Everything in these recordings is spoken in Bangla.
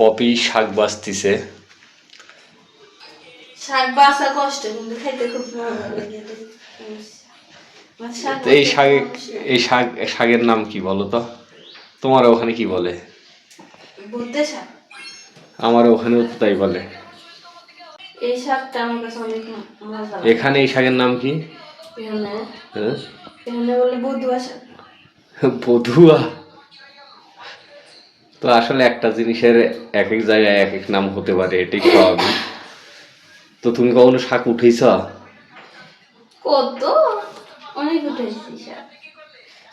পপি শাক বাঁচতিছে। শাক বাসা কষ্ট কিন্তু খাইতে খুব মজা লাগে তো। এই শাক এই শাক শাকের নাম কি বলো তো? তোমার ওখানে কি বলে? আমার ওখানেও তো তাই বলে। এই শাকটা আমার কাছে অনেক মজা এখানে এই শাকের নাম কি? হ্যাঁ? বলে বধুয়া শাক। বধুয়া? তো আসলে একটা জিনিসের এক এক জায়গায় এক এক নাম হতে পারে এটাই স্বাভাবিক। তো তুমি কখনো শাক উঠেছ? কত? অনেক উঠেছি শাক।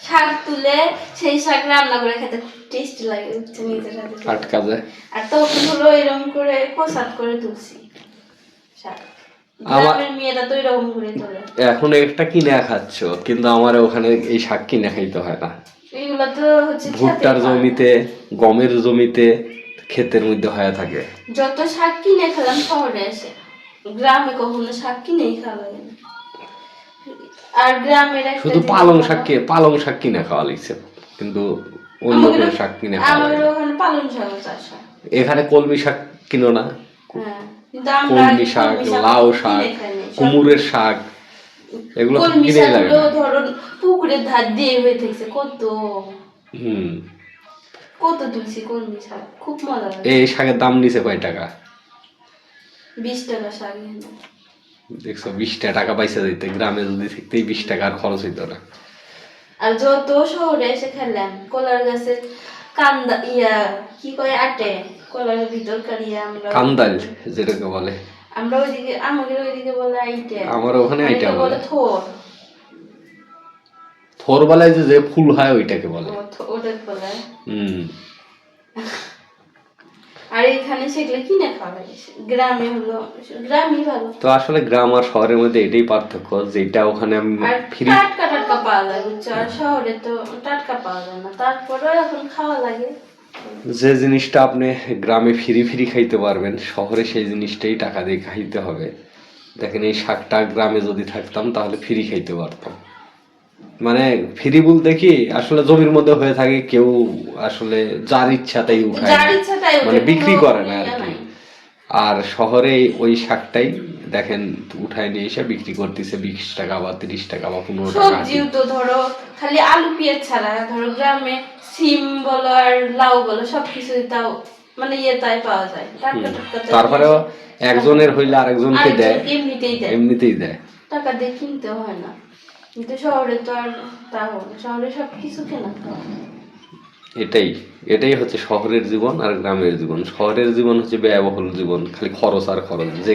শাক তুলে সেই শাক রান্না করে খেতে টেস্টি লাগে উঠছে নিজের হাতে আটকা যায় আর তখন হলো এরকম করে কষাত করে তুলছি শাক। এখন একটা কিনে খাচ্ছ কিন্তু আমার ওখানে এই শাক কিনে খাইতে হয় না। ভুট্টার জমিতে গমের জমিতে ক্ষেতের মধ্যে হয়ে থাকে। যত শাক কিনে খেলাম শহরে এসে। গ্রামে কখনো শাক কিনেই খাওয়া লাগে না। আর গ্রামের শুধু পালং শাক কে পালং শাক কিনে খাওয়া লাগছে কিন্তু অন্য কোনো শাক কিনে খাওয়া আমাদের। ওখানে পালং শাক চাষ হয়। এখানে কলমি শাক কিনো না? হ্যাঁ কলমি শাক লাউ শাক কুমুরের শাক এগুলো লাগে শাকগুলো না ধরো পুকুরের ধার দিয়ে হয়ে থাকছে কত? হুম। কত তুলছি কলমি শাক খুব মজা এই শাকের দাম নিছে কয় টাকা? বিশ টাকা শাক দেখছ বিশটা টাকা পয়সা দিতে গ্রামে যদি থাকতেই বিশ টাকার খরচ হইতো না। আর যত শহরে এসে খেলাম কলার গাছে কান্দা ইয়া কি কয় আটে? কলার ভিতর কারিয়া আমরা কান্দাল যেটাকে বলে। আমরা ওইদিকে আমাদের ওইদিকে বলে আইটে আমার ওখানে আইটা বলে বলে। থোর। থোর বেলায় যে যে ফুল হয় ওইটাকে বলে। বলে। হুম। আর এখানে সেগুলো কিনে খাওয়া গ্রামে হলো গ্রামই ভালো। তো আসলে গ্রাম আর শহরের মধ্যে এটাই পার্থক্য যেটা ওখানে আমি ফ্রি টাটকা টাটকা পাওয়া যায় বুঝছ? আর শহরে তো টাটকা পাওয়া যায় না। তারপরেও এখন খাওয়া লাগে। যে জিনিসটা আপনি গ্রামে ফিরি ফিরি খাইতে পারবেন শহরে সেই জিনিসটাই টাকা দিয়ে খাইতে হবে। দেখেন এই শাকটা গ্রামে যদি থাকতাম তাহলে ফ্রি খাইতে পারতাম। মানে ফ্রি বলতে কি আসলে জমির মধ্যে হয়ে থাকে কেউ আসলে যার ইচ্ছা তাই উঠায় মানে বিক্রি করে না আর কি। আর শহরে ওই শাকটাই দেখেন উঠায় নিয়ে এসে বিক্রি করতেছে বিশ টাকা বা তিরিশ টাকা বা পনেরো টাকা তো ধরো খালি আলু পেঁয়াজ ছাড়া ধরো গ্রামে সিম বলো আর লাউ বলো সবকিছু তাও মানে ইয়ে তাই পাওয়া যায়। তারপরেও একজনের হইলে আরেকজনকে দেয় এমনিতেই দেয়। এমনিতেই দেয়। টাকা দিয়ে কিনতে হয় না। কিন্তু শহরে তো আর তা হয় না। শহরে সব কিছু কেনা এটাই এটাই হচ্ছে শহরের জীবন আর গ্রামের জীবন। শহরের জীবন হচ্ছে ব্যয়বহুল জীবন খালি খরচ আর খরচ যে